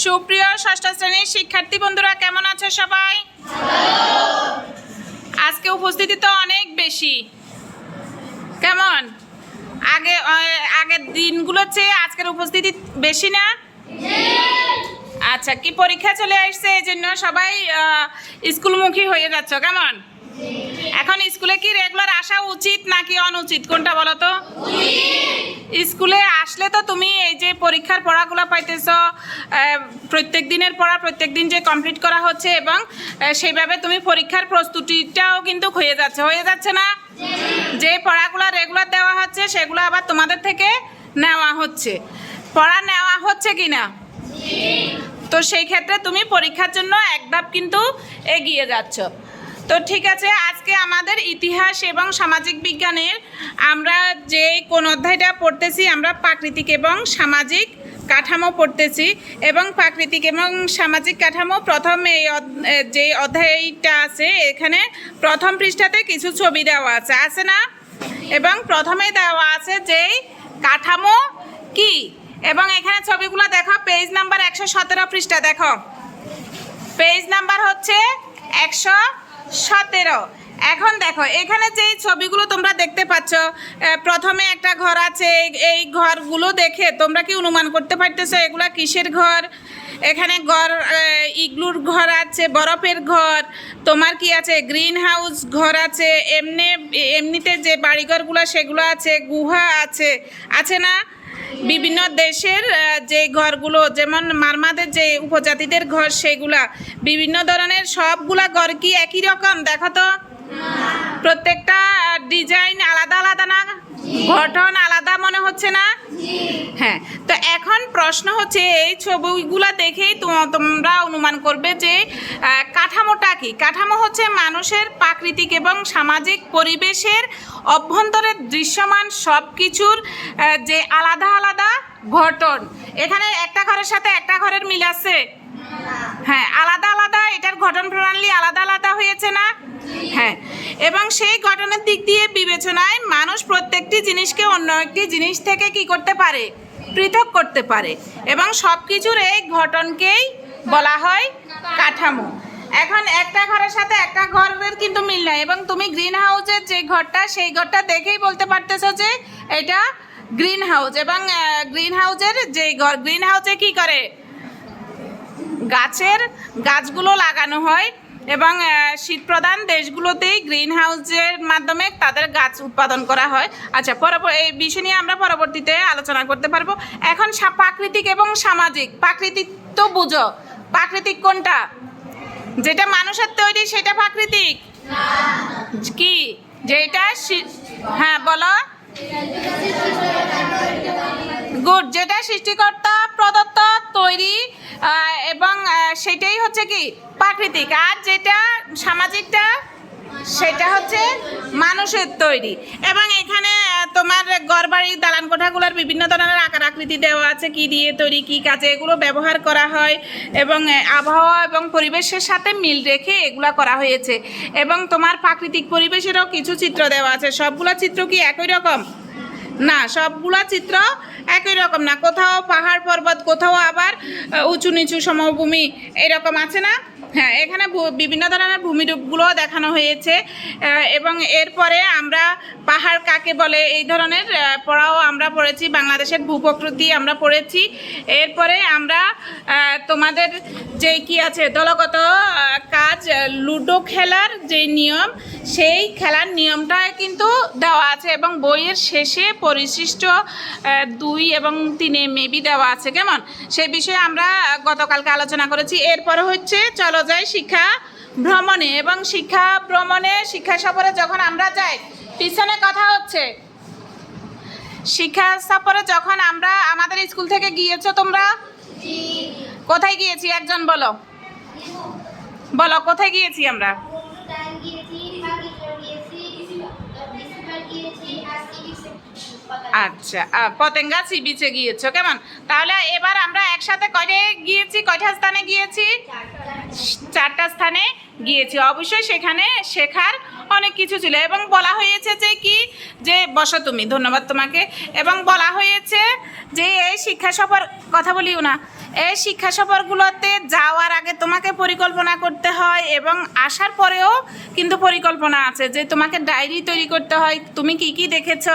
সুপ্রিয় ষষ্ঠ শ্রেণির শিক্ষার্থী বন্ধুরা, কেমন আছো সবাই? আজকে উপস্থিতি তো অনেক বেশি। কেমন? আগে আগের দিনগুলোর চেয়ে আজকের উপস্থিতি বেশি না? আচ্ছা কি পরীক্ষা চলে আসছে? এই জন্য সবাই স্কুলমুখী হয়ে যাচ্ছ। কেমন? এখন স্কুলে কি রেগুলার আসা উচিত নাকি অনুচিত? কোনটা বলো তো? স্কুলে আসলে তো তুমি এই যে পরীক্ষার পড়াগুলো পাইতেছ প্রত্যেক দিনের পড়া, প্রত্যেক দিন যে কমপ্লিট করা হচ্ছে এবং সেইভাবে তুমি পরীক্ষার প্রস্তুতিটাও কিন্তু হয়ে যাচ্ছে। হয়ে যাচ্ছে না? যে পড়াগুলো রেগুলার দেওয়া হচ্ছে, সেগুলো আবার তোমাদের থেকে নেওয়া হচ্ছে। পড়া নেওয়া হচ্ছে কি না তো সেই ক্ষেত্রে তুমি পরীক্ষার জন্য এক ধাপ কিন্তু এগিয়ে যাচ্ছ। তো ঠিক আছে, আজকে আমাদের ইতিহাস এবং সামাজিক বিজ্ঞানের আমরা যে কোন অধ্যায়টা পড়তেছি, আমরা প্রাকৃতিক এবং সামাজিক কাঠামো পড়তেছি এবং প্রাকৃতিক এবং সামাজিক কাঠামো প্রথম এই যে অধ্যায়টা আছে, এখানে প্রথম পৃষ্ঠাতে কিছু ছবি দেওয়া আছে আছে না? এবং প্রথমে দেওয়া আছে যেই কাঠামো কি? এবং এখানে ছবিগুলো দেখো, পেজ নাম্বার একশো সতেরো পৃষ্ঠা, দেখো। পেজ নাম্বার হচ্ছে একশো সতেরো। এখন দেখো, এখানে যেই ছবিগুলো তোমরা দেখতে পাচ্ছ প্রথমে একটা ঘর আছে, এই- ঘরগুলো দেখে তোমরা কি অনুমান করতে পারতেছো এগুলা কিসের ঘর? এখানে ঘর ইগলুর ঘর আছে, বরফের ঘর, তোমার কি আছে? গ্রিন হাউস ঘর আছে, এমনি, এমনিতে যে বাড়িঘরগুলো সেগুলো আছে, গুহা আছে আছে না? বিভিন্ন দেশের যে ঘরগুলো, যেমন মারমাদের যে উপজাতিদের ঘর, সেগুলা বিভিন্ন ধরনের সবগুলা ঘর কি একই রকম? দেখো তো। প্রত্যেকটা ডিজাইন আলাদা আলাদা না? গঠন আলাদা মনে হচ্ছে না? হ্যাঁ তো এখন প্রশ্ন হচ্ছে, এই ছবিগুলো দেখেই তোমরা অনুমান করবে যে কাঠামোটা কি? কাঠামো হচ্ছে মানুষের প্রাকৃতিক এবং সামাজিক পরিবেশের অভ্যন্তরের দৃশ্যমান সব কিছুর যে আলাদা আলাদা গঠন। এখানে একটা ঘরের সাথে একটা ঘরের মিল আছে? হ্যাঁ আলাদা আলাদা এটার গঠন প্রণালী আলাদা আলাদা হয়েছে না? হ্যাঁ। এবং সেই গঠনের দিক দিয়ে বিবেচনায় মানুষ প্রত্যেকটি জিনিসকে অন্য একটি জিনিস থেকে কি করতে পারে? পৃথক করতে পারে। এবং সব কিছুর এই ঘটনকেই বলা হয় কাঠামো। এখন একটা ঘরের সাথে একটা ঘরের কিন্তু মিল নাই। এবং তুমি গ্রিন হাউসের যে ঘরটা, সেই ঘরটা দেখেই বলতে পারতেছো যে এটা গ্রিন হাউস এবং গ্রিন হাউসের যে ঘর গ্রিন হাউসে কি করে? গাছের গাছগুলো লাগানো হয়। এবং শীত শীতপ্রধান দেশগুলোতেই গ্রিন হাউসের মাধ্যমে তাদের গাছ উৎপাদন করা হয়। আচ্ছা পরব, এই বিষয় নিয়ে আমরা পরবর্তীতে আলোচনা করতে পারব। এখন প্রাকৃতিক এবং সামাজিক, প্রাকৃতিক তো বুঝো। প্রাকৃতিক কোনটা? যেটা মানুষের তৈরি সেটা প্রাকৃতিক? কি? যেটা হ্যাঁ বলো। গুড যেটা সৃষ্টিকর্তা প্রদত্ত তৈরি এবং সেটাই হচ্ছে কি? প্রাকৃতিক। আর যেটা সামাজিকটা সেটা হচ্ছে মানুষের তৈরি। এবং এখানে তোমার গড়বাড়ির দালান কোঠাগুলোর বিভিন্ন ধরনের আকার আকৃতি দেওয়া আছে, কি দিয়ে তৈরি, কি কাজে, এগুলো ব্যবহার করা হয় এবং আবহাওয়া এবং পরিবেশের সাথে মিল রেখে এগুলো করা হয়েছে। এবং তোমার প্রাকৃতিক পরিবেশেরও কিছু চিত্র দেওয়া আছে। সবগুলো চিত্র কি একই রকম? না, সবগুলা চিত্র একই রকম না। কোথাও পাহাড় পর্বত, কোথাও আবার উঁচু নিচু সমভূমি এরকম আছে না? হ্যাঁ এখানে বিভিন্ন ধরনের ভূমিরূপগুলো দেখানো হয়েছে এবং এরপরে আমরা পাহাড় কাকে বলে এই ধরনের পড়াও আমরা পড়েছি, বাংলাদেশের ভূপ্রকৃতি আমরা পড়েছি। এরপরে আমরা তোমাদের যে কি আছে, দলগত কাজ, লুডো খেলার যে নিয়ম, সেই খেলার নিয়মটা কিন্তু দেওয়া আছে, এবং বইয়ের শেষে পরিশিষ্ট দুই এবং তিনে মেবি দেওয়া আছে কেমন? সেই বিষয়ে আমরা গতকালকে আলোচনা করেছি। এরপরে হচ্ছে চলো যাই শিক্ষা ভ্রমণে এবং শিক্ষা ভ্রমণে শিক্ষা সফরে যখন আমরা যাই পিছনে কথা হচ্ছে শিক্ষা সফরে যখন আমরা আমাদের স্কুল থেকে গিয়েছো তোমরা? কোথায় গিয়েছি? একজন বলো। বলো কোথায় গিয়েছি আমরা? আচ্ছা পতেঙ্গা সি বিচে গিয়েছো, কেমন? তাহলে এবার আমরা একসাথে কয়টা গিয়েছি? কয়টা স্থানে গিয়েছি? চারটা স্থানে। গিয়েছি। অবশ্যই সেখানে শেখার অনেক কিছু ছিল এবং বলা হয়েছে যে কি? যে বসো তুমি ধন্যবাদ তোমাকে। এবং বলা হয়েছে যে এই শিক্ষা সফর কথা বলিও না এই শিক্ষা সফরগুলোতে যাওয়ার আগে তোমাকে পরিকল্পনা করতে হয় এবং আসার পরেও কিন্তু পরিকল্পনা আছে যে তোমাকে ডায়েরি তৈরি করতে হয় তুমি কি কি দেখেছ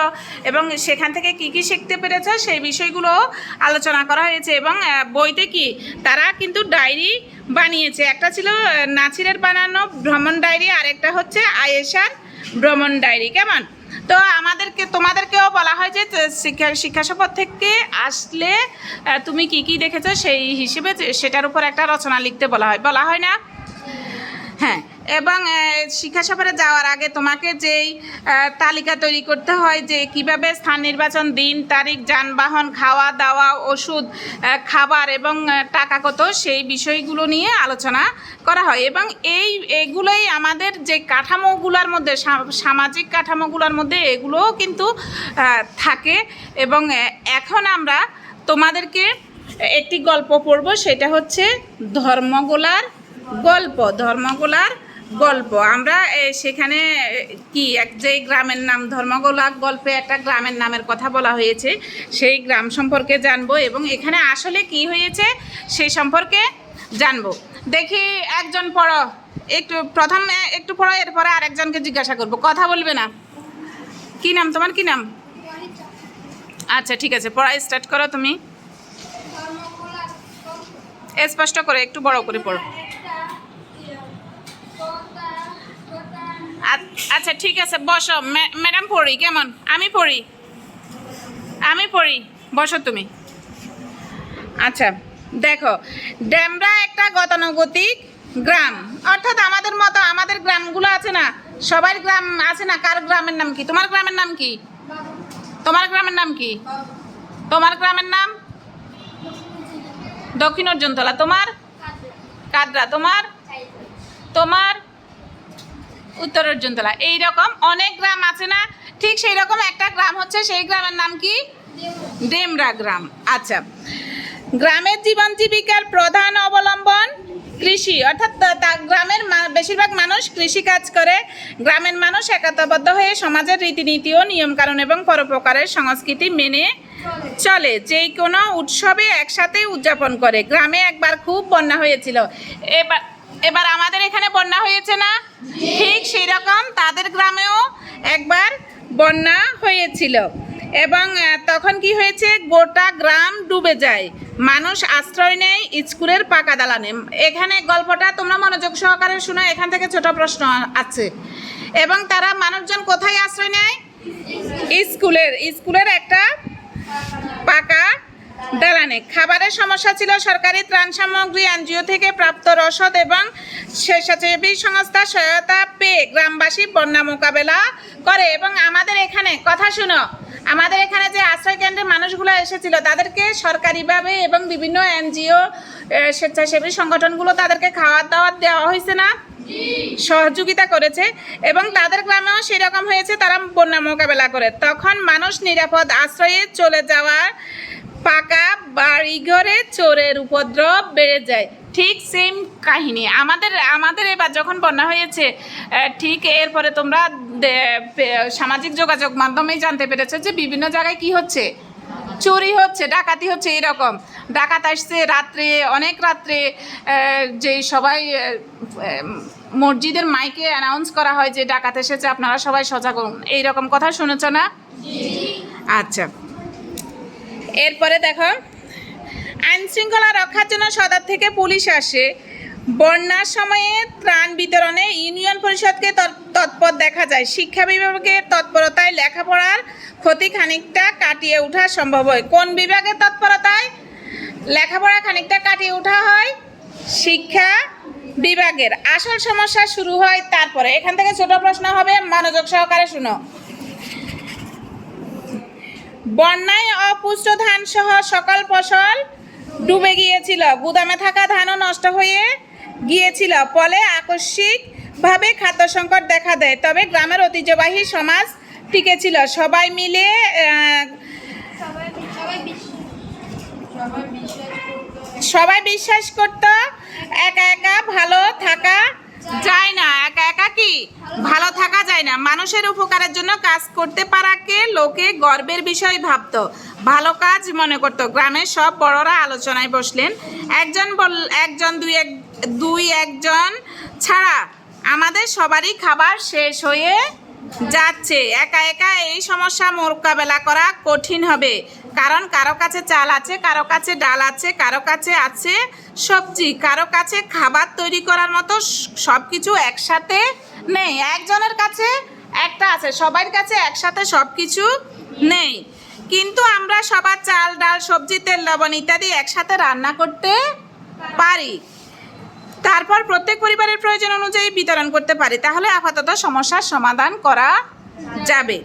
এবং সেখান থেকে কি কি শিখতে পেরেছ সেই বিষয়গুলো আলোচনা করা হয়েছে। এবং বইতে কি? তারা কিন্তু ডায়েরি বানিয়েছে। একটা ছিল আহ, নাছিরের বানানো ভ্রমণ ডায়েরি, আরেকটা হচ্ছে আয়েশার ভ্রমণ ডায়েরি, কেমন? তো আমাদেরকে, তোমাদেরকেও বলা হয় যে শিক্ষা শিক্ষা সফর থেকে আসলে তুমি কি কি দেখেছ সেই হিসেবে সেটার উপর একটা রচনা লিখতে বলা হয়। বলা হয় না? হ্যাঁ। এবং শিক্ষা সফরে যাওয়ার আগে তোমাকে যেই তালিকা তৈরি করতে হয় যে কীভাবে স্থান নির্বাচন দিন, তারিখ, যানবাহন খাওয়া দাওয়া ওষুধ খাবার এবং টাকা কত সেই বিষয়গুলো নিয়ে আলোচনা করা হয়। এবং এই, এগুলোই আমাদের যে কাঠামোগুলোর মধ্যে সামাজিক কাঠামোগুলোর মধ্যে এগুলোও কিন্তু থাকে। এবং এখন আমরা তোমাদেরকে একটি গল্প পড়ব, সেটা হচ্ছে ধর্মগোলার গল্প। ধর্মগোলার গল্প। আমরা সেখানে কি, এক যে গ্রামের নাম ধর্মগোলা গল্পে একটা গ্রামের নামের কথা বলা হয়েছে, সেই গ্রাম সম্পর্কে জানব এবং এখানে আসলে কি হয়েছে সেই সম্পর্কে জানব। দেখি একজন পড়ো, একটু প্রথম একটু পড়ো, এরপরে আরেকজনকে জিজ্ঞাসা করব। কথা বলবে না? কি নাম তোমার? কি নাম? আচ্ছা ঠিক আছে, পড়া স্টার্ট করো তুমি। স্পষ্ট করে, একটু বড় করে পড়ো। আচ্ছা ঠিক আছে, বসো। ম্যা- ম্যাডাম পড়ি, কেমন? আমি পড়ি। আমি পড়ি। বসো তুমি। আচ্ছা দেখো, ড্যামরা একটা গতানুগতিক গ্রাম। অর্থাৎ আমাদের মতো, আমাদের গ্রামগুলো আছে না, সবার গ্রাম আছে না, কার গ্রামের নাম কি? তোমার গ্রামের নাম কি? তোমার গ্রামের নাম কি? তোমার গ্রামের নাম? দক্ষিণ অর্জুনতলা। তোমার? কাদরা। তোমার? তোমার? উত্তর অর্জুনতলা এইরকম অনেক গ্রাম আছে না? ঠিক সেই রকম একটা গ্রাম হচ্ছে, সেই গ্রামের নাম কি? ডেমরা গ্রাম। আচ্ছা গ্রামের জীবন জীবিকার প্রধান অবলম্বন কৃষি। অর্থাৎ গ্রামের বেশিরভাগ মানুষ কৃষি কাজ করে। গ্রামের মানুষ একাত্মবদ্ধ হয়ে সমাজের রীতিনীতি ও নিয়মকানুন এবং পরোপকারের সংস্কৃতি মেনে চলে। যে কোনো উৎসবে একসাথে উদযাপন করে। গ্রামে একবার খুব বন্যা হয়েছিল। এবার এবার আমাদের এখানে বন্যা হয়েছে না? ঠিক সেই রকম তাদের গ্রামেও একবার বন্যা হয়েছিল। এবং তখন কি হয়েছে? গোটা গ্রাম ডুবে যায়। মানুষ আশ্রয় নেয় স্কুলের পাকা দালানে। এখানে গল্পটা তোমরা মনোযোগ সহকারে শোনো, এখান থেকে ছোট প্রশ্ন আছে। এবং তারা মানুষজন কোথায় আশ্রয় নেয়? স্কুলের স্কুলের একটা পাকা দালানে খাবারের সমস্যা ছিল সরকারি ত্রাণ সামগ্রী, এনজিও থেকে প্রাপ্ত রসদ এবং স্বেচ্ছাসেবী সংস্থা সহায়তা পেয়ে গ্রামবাসী বন্যা মোকাবেলা করে। এবং আমাদের এখানে, কথা শুনো, আমাদের এখানে যে আশ্রয় কেন্দ্রের মানুষগুলো এসেছিল, তাদেরকে সরকারিভাবে এবং বিভিন্ন এনজিও স্বেচ্ছাসেবী সংগঠনগুলো তাদেরকে খাওয়ার দাওয়ার দেওয়া হয়েছে না? সহযোগিতা করেছে। এবং তাদের গ্রামেও সেরকম হয়েছে, তারা বন্যা মোকাবেলা করে। তখন মানুষ নিরাপদ আশ্রয়ে চলে যাওয়ার পাকা বাড়িঘরে চোরের উপদ্রব বেড়ে যায়। ঠিক সেম কাহিনী। আমাদের আমাদের এবার যখন বন্যা হয়েছে ঠিক এরপরে তোমরা সামাজিক যোগাযোগ মাধ্যমেই জানতে পেরেছ যে বিভিন্ন জায়গায় কি হচ্ছে। চুরি হচ্ছে ডাকাতি হচ্ছে এরকম। ডাকাত আসছে রাত্রে অনেক রাত্রে যে সবাই মসজিদের মাইকে অ্যানাউন্স করা হয় যে ডাকাত এসেছে আপনারা সবাই সজাগ হন। এইরকম কথা শুনেছ না? আচ্ছা। এরপরে দেখো আইন শৃঙ্খলা রক্ষার জন্য সদর থেকে পুলিশ আসে। বন্যার সময়ে ত্রাণ বিতরণে ইউনিয়ন পরিষদকে তৎ- তৎপর দেখা যায়। শিক্ষা বিভাগের তৎপরতায় লেখাপড়ার ক্ষতি খানিকটা কাটিয়ে ওঠা সম্ভব হয়। কোন বিভাগের তৎপরতায় লেখাপড়া খানিকটা কাটিয়ে ওঠা হয়? শিক্ষা বিভাগের। আসল সমস্যা শুরু হয় তারপরে। এখান থেকে ছোট প্রশ্ন হবে, মনোযোগ সহকারে শুনো। বন্যায় অপুষ্ট ধান সহ সকল ফসল ডুবে গিয়েছিল। গুদামে থাকা ধানও নষ্ট হয়ে গিয়েছিল। ফলে আকস্মিকভাবে খাদ্য সংকট দেখা দেয়। তবে গ্রামের ঐতিহ্যবাহী সমাজ টিকেছিল। সবাই মিলে সবাই বিশ্বাস করত, একা একা ভালো থাকা যায় না, একা একা কি? ভালো থাকা যায় না। মানুষের উপকারের জন্য কাজ করতে পারাকে লোকে গর্বের বিষয় ভাবত। ভালো কাজ মনে করত। গ্রামের সব বড়রা আলোচনায় বসলেন। একজন বল, একজন দুই এক, দুই একজন ছাড়া আমাদের সবারই খাবার শেষ হয়ে যাচ্ছে। একা একা এই সমস্যা মোকাবেলা করা কঠিন হবে। কারণ কারও কাছে চাল আছে, কারও কাছে ডাল আছে, কারও কাছে আছে সবজি। কারও কাছে খাবার তৈরি করার মতো সব কিছু একসাথে নেই। একজনের কাছে একটা আছে, সবার কাছে একসাথে সব কিছু নেই। কিন্তু আমরা সবার চাল, ডাল, সবজি, তেল, লবণ ইত্যাদি একসাথে রান্না করতে পারি। তারপর প্রত্যেক পরিবারের প্রয়োজন অনুযায়ী বিতরণ করতে পারে। তাহলে আপাতত সমস্যার সমাধান করা যাবে।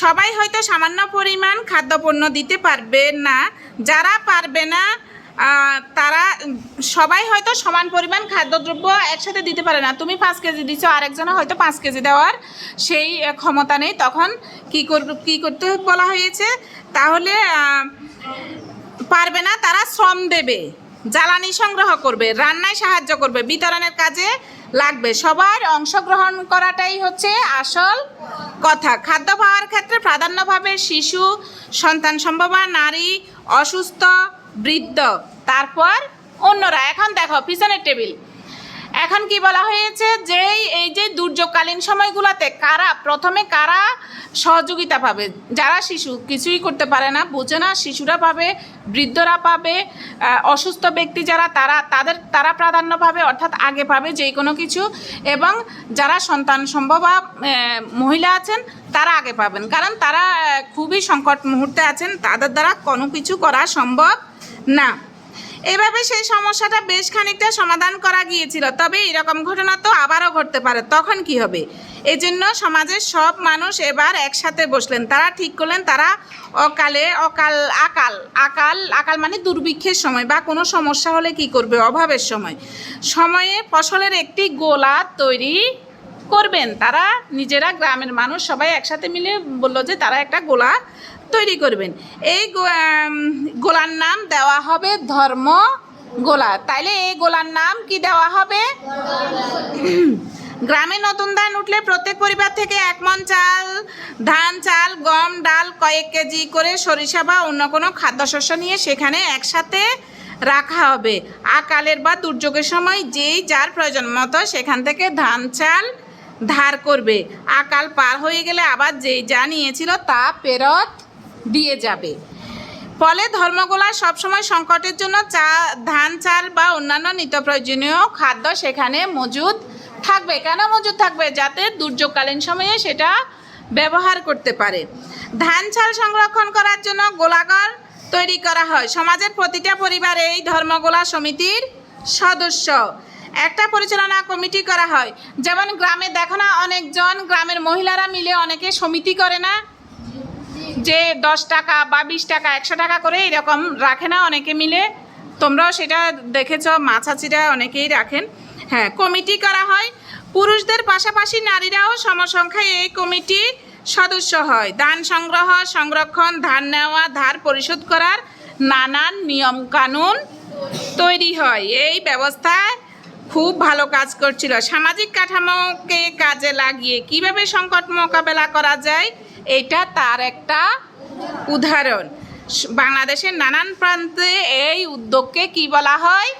সবাই হয়তো সামান্য পরিমাণ খাদ্যপণ্য দিতে পারবে না। যারা পারবে না তারা সবাই হয়তো সমান পরিমাণ খাদ্যদ্রব্য একসাথে দিতে পারে না। তুমি পাঁচ কেজি দিচ্ছ আরেকজনে হয়তো পাঁচ কেজি দেওয়ার সেই ক্ষমতা নেই। তখন কি কি করতে বলা হয়েছে? তাহলে পারবে না, তারা শ্রম দেবে। জ্বালানি সংগ্রহ করবে, রান্নায় সাহায্য করবে, বিতরণের কাজে লাগবে। সবার অংশগ্রহণ করাটাই হচ্ছে আসল কথা। খাদ্য পাওয়ার ক্ষেত্রে প্রাধান্যভাবে শিশু, সন্তান সম্ভবা, নারী, অসুস্থ, বৃদ্ধ, তারপর অন্যরা। এখন দেখো, পিছনের টেবিল। এখন কি বলা হয়েছে? যে এই যে দুর্যোগকালীন সময়গুলোতে কারা, প্রথমে কারা সহযোগিতা পাবে? যারা শিশু, কিছুই করতে পারে না, বোঝে না, শিশুরা পাবে, বৃদ্ধরা পাবে অসুস্থ ব্যক্তি যারা, তারা, তাদের, তারা প্রাধান্য পাবে, অর্থাৎ আগে পাবে যে কোনো কিছু। এবং যারা সন্তান সম্ভব মহিলা আছেন, তারা আগে পাবেন। কারণ তারা খুবই সংকট মুহূর্তে আছেন, তাদের দ্বারা কোনো কিছু করা সম্ভব না। এভাবে সেই সমস্যাটা বেশ খানিকটা সমাধান করা গিয়েছিল। তবে এরকম ঘটনা তো আবারও ঘটতে পারে। তখন কি হবে? এই জন্য সমাজের সব মানুষ এবার একসাথে বসলেন। তারা ঠিক করলেন, তারা অকালে, অকাল, আকাল। আকাল আকাল মানে দুর্ভিক্ষের সময় বা কোনো সমস্যা হলে কি করবে? অভাবের সময়। সময়ে ফসলের একটি গোলা তৈরি করবেন। তারা নিজেরা, গ্রামের মানুষ সবাই একসাথে মিলে বলল যে তারা একটা গোলা তৈরি করবেন। এই গোলার নাম দেওয়া হবে ধর্ম গোলা। তাইলে এই গোলার নাম কি দেওয়া হবে? গ্রামে নতুন ধান উঠলে প্রত্যেক পরিবার থেকে এক মন চাল, ধান, চাল, গম, ডাল কয়েক কেজি করে সরিষা বা অন্য কোনো খাদ্যশস্য নিয়ে সেখানে একসাথে রাখা হবে। আকালের বা দুর্যোগের সময় যেই যার প্রয়োজন মতো সেখান থেকে ধান, চাল ধার করবে। আকাল পার হয়ে গেলে আবার যেই যা নিয়েছিল তা ফেরত দিয়ে যাবে। ফলে ধর্মগোলা সবসময় সংকটের জন্য চা, ধান, চাল বা অন্যান্য নিত্য প্রয়োজনীয় খাদ্য সেখানে মজুদ থাকবে। কেন মজুদ থাকবে? যাতে দুর্যোগকালীন সময়ে সেটা ব্যবহার করতে পারে। ধান, চাল সংরক্ষণ করার জন্য গোলাঘর তৈরি করা হয়। সমাজের প্রতিটা পরিবারে এই ধর্মগোলা সমিতির সদস্য। একটা পরিচালনা কমিটি করা হয়। যেমন গ্রামে দেখো না, অনেকজন গ্রামের মহিলারা মিলে অনেকে সমিতি করে না। যে দশ টাকা বা বিশ টাকা, একশো টাকা করে এরকম রাখে না অনেকে মিলে। তোমরাও সেটা দেখেছ, মাছাচিরা অনেকেই রাখেন। হ্যাঁ কমিটি করা হয়। পুরুষদের পাশাপাশি নারীরাও সমসংখ্যায় এই কমিটির সদস্য হয়। দান সংগ্রহ, সংরক্ষণ, ধান নেওয়া, ধার পরিশোধ করার নানান নিয়ম কানুন তৈরি হয়। এই ব্যবস্থায় খুব ভালো কাজ করছিল। সামাজিক কাঠামোকে কাজে লাগিয়ে কীভাবে সংকট মোকাবেলা করা যায় এটা তার একটা উদাহরণ। বাংলাদেশের নানান প্রান্তে এই উদ্যোগকে কি বলা হয়?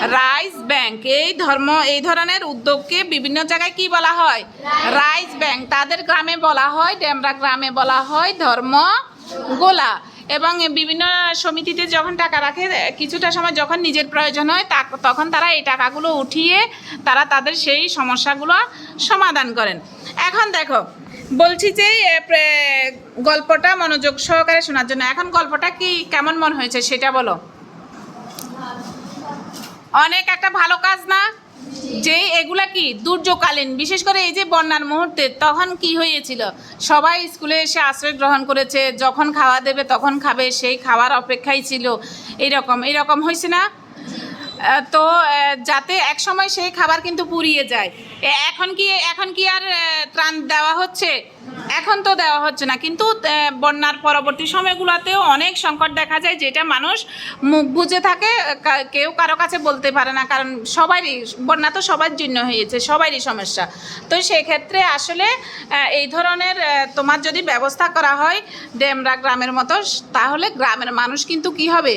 Rice bank. এই ধর্ম, এই ধরনের উদ্যোগকে বিভিন্ন জায়গায় কি বলা হয়? Rice bank. তাদের গ্রামে বলা হয়, ডেমরা গ্রামে বলা হয় ধর্ম গোলা। এবং বিভিন্ন সমিতিতে যখন টাকা রাখে কিছুটা সময় যখন নিজের প্রয়োজন হয়, তা- তখন তারা এই টাকাগুলো উঠিয়ে তারা তাদের সেই সমস্যাগুলো সমাধান করেন। এখন দেখো বলছি যে গল্পটা মনোযোগ সহকারে শোনার জন্য। এখন গল্পটা কি, কেমন মনে হয়েছে সেটা বলো। অনেক একটা ভালো কাজ না? যে, এগুলা কি দুর্যোগকালীন? বিশেষ করে এই যে বন্যার মুহূর্তে তখন কি হয়েছিল? সবাই স্কুলে এসে আশ্রয় গ্রহণ করেছে, যখন খাওয়া দেবে তখন খাবে, সেই খাওয়ার অপেক্ষাই ছিল। এইরকম এইরকম হয়েছে না? তো যাতে এক সময় সেই খাবার কিন্তু পুড়িয়ে যায়। এখন কি এখন কি আর ত্রাণ দেওয়া হচ্ছে? এখন তো দেওয়া হচ্ছে না। কিন্তু বন্যার পরবর্তী সময়গুলোতেও অনেক সংকট দেখা যায় যেটা মানুষ মুখ বুজে থাকে কেউ কারও কাছে বলতে পারে না। কারণ সবারই, বন্যা তো সবার জন্য হয়েছে, সবারই সমস্যা। তো সেক্ষেত্রে আসলে এই ধরনের তোমার যদি ব্যবস্থা করা হয় ডেমরা গ্রামের মতো, তাহলে গ্রামের মানুষ কিন্তু কি হবে?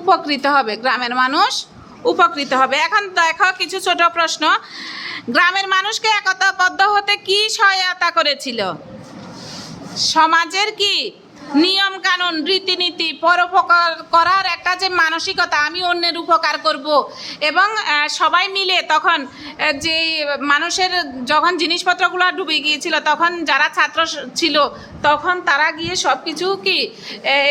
উপকৃত হবে। গ্রামের মানুষ উপকৃত হবে। এখন দেখো কিছু ছোট প্রশ্ন। গ্রামের মানুষকে একতাবদ্ধ হতে কি সহায়তা করেছিল? সমাজের কি নিয়ম কানুন, রীতিনীতি পরোপকার করার একটা যে মানসিকতা, আমি অন্যের উপকার করব। এবং সবাই মিলে তখন যে মানুষের যখন জিনিসপত্রগুলো ডুবে গিয়েছিল, তখন যারা ছাত্র ছিল, তখন তারা গিয়ে সব কিছু কি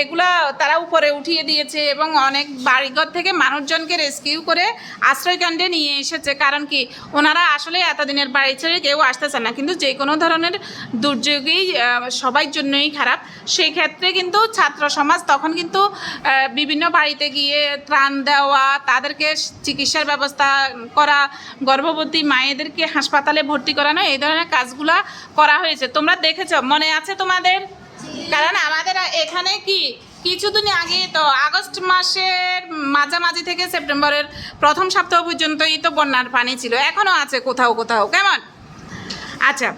এগুলা তারা উপরে উঠিয়ে দিয়েছে এবং অনেক বাড়িঘর থেকে মানুষজনকে রেস্কিউ করে আশ্রয়কেন্দ্রে নিয়ে এসেছে। কারণ কি, ওনারা আসলে এতদিনের বাড়ি ছেড়ে কেউ আসতেছে না। কিন্তু যে কোনো ধরনের দুর্যোগেই সবার জন্যই খারাপ। সেই ক্ষেত্রে কিন্তু ছাত্র সমাজ তখন কিন্তু বিভিন্ন বাড়িতে গিয়ে ত্রাণ দেওয়া, তাদেরকে চিকিৎসার ব্যবস্থা করা, গর্ভবতী মায়েদেরকে হাসপাতালে ভর্তি করানো, এই ধরনের কাজগুলা করা হয়েছে। তোমরা দেখেছ? মনে আছে তোমাদের? কারণ আমাদের এখানে কি? কিছুদিন আগে তো আগস্ট মাসের মাঝামাঝি থেকে সেপ্টেম্বরের প্রথম সপ্তাহ পর্যন্তই তো বন্যার পানি ছিল। এখনও আছে কোথাও কোথাও। কেমন? আচ্ছা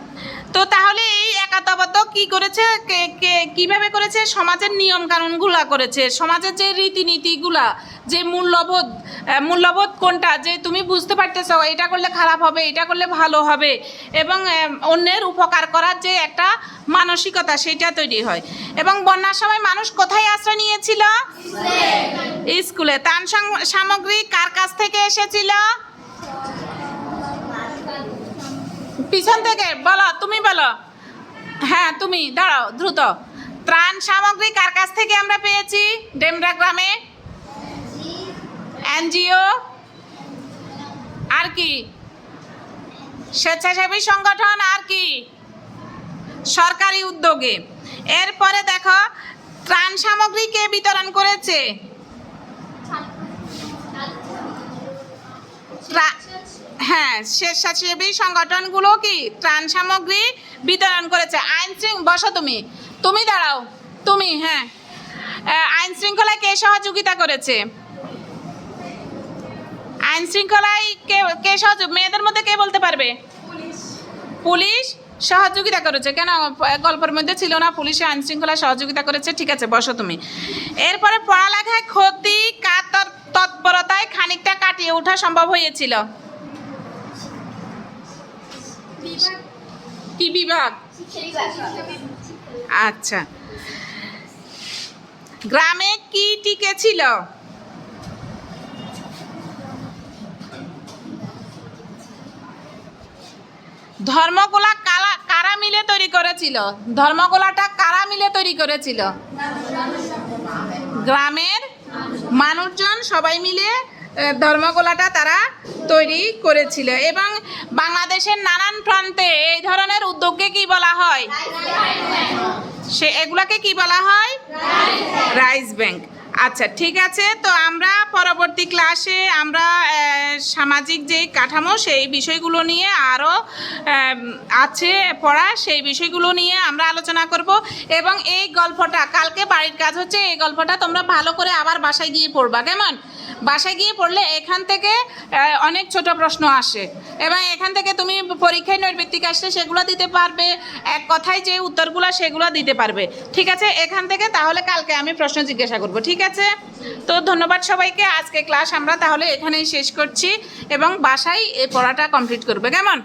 তো তাহলে এই একাত্মবদ্ধ কি করেছে? কে- কে- কীভাবে করেছে? সমাজের নিয়ম কানুনগুলা করেছে। সমাজের যে রীতিনীতিগুলা যে মূল্যবোধ মূল্যবোধ কোনটা? যে তুমি বুঝতে পারতেছো এটা করলে খারাপ হবে এটা করলে ভালো হবে এবং অন্যের উপকার করার যে একটা মানসিকতা সেটা তৈরি হয়। এবং বন্যার সময় মানুষ কোথায় আশ্রয় নিয়েছিল? স্কুলে। সাম- সামগ্রী কার কাছ থেকে এসেছিল? পিছন থেকে, বলো, তুমি বলো। হ্যাঁ তুমি, দাঁড়াও, দ্রুত। ত্রাণ সামগ্রী কার কাছ থেকে আমরা পেয়েছি? ডেমরা গ্রামে? এনজিও? আর কি? স্বেচ্ছাসেবী সংগঠন আর কি? সরকারি উদ্যোগে। এরপরে দেখো, ত্রাণ সামগ্রী কে বিতরণ করেছে? হ্যাঁ স্বেচ্ছাসেবী সংগঠনগুলো কি ত্রাণ সামগ্রী বিতরণ করেছে? আইন বসো তুমি। তুমি দাঁড়াও। তুমি হ্যাঁ। আইন শৃঙ্খলায় কে সহযোগিতা করেছে? আইন শৃঙ্খলায় কে কে সহযোগ মেয়েদের মধ্যে কে বলতে পারবে? পুলিশ। সহযোগিতা করেছে। কেন? গল্পের মধ্যে ছিল না পুলিশে আইন শৃঙ্খলা সহযোগিতা করেছে। ঠিক আছে বসো তুমি। এরপরে পড়ালেখায় ক্ষতি কার তৎপরতায় খানিকটা কাটিয়ে ওঠা সম্ভব হয়েছিল। কি বিভাগ? আচ্ছা। গ্রামে কি টিকে ছিল? ধর্মগোলা কারা কারা মিলে তৈরি করেছিল? ধর্মগোলাটা কারা মিলে তৈরি করেছিল? গ্রামের মানুষজন সবাই মিলে আহ, ধর্মগোলাটা তারা তৈরি করেছিল। এবং বাংলাদেশের নানান প্রান্তে এই ধরনের উদ্যোগকে কি বলা হয়? সে এগুলাকে কি বলা হয়? Rice bank. আচ্ছা ঠিক আছে তো আমরা পরবর্তী ক্লাসে আমরা সামাজিক যেই কাঠামো সেই বিষয়গুলো নিয়ে আরও আছে পড়া সেই বিষয়গুলো নিয়ে আমরা আলোচনা করব। এবং এই গল্পটা কালকে বাড়ির কাজ হচ্ছে এই গল্পটা তোমরা ভালো করে আবার বাসায় গিয়ে পড়বা কেমন? বাসায় গিয়ে পড়লে এখান থেকে অনেক ছোট প্রশ্ন আসে। এবং এখান থেকে তুমি পরীক্ষায় নৈর্বৃত্তিক আসলে সেগুলো দিতে পারবে, এক কথায় যে উত্তরগুলো সেগুলো দিতে পারবে। ঠিক আছে? এখান থেকে তাহলে কালকে আমি প্রশ্ন জিজ্ঞাসা করব, ঠিক আছে? তো ধন্যবাদ সবাইকে, আজকে ক্লাস আমরা তাহলে এখানেই শেষ করছি এবং বাসায় এই পড়াটা কমপ্লিট করবে, কেমন?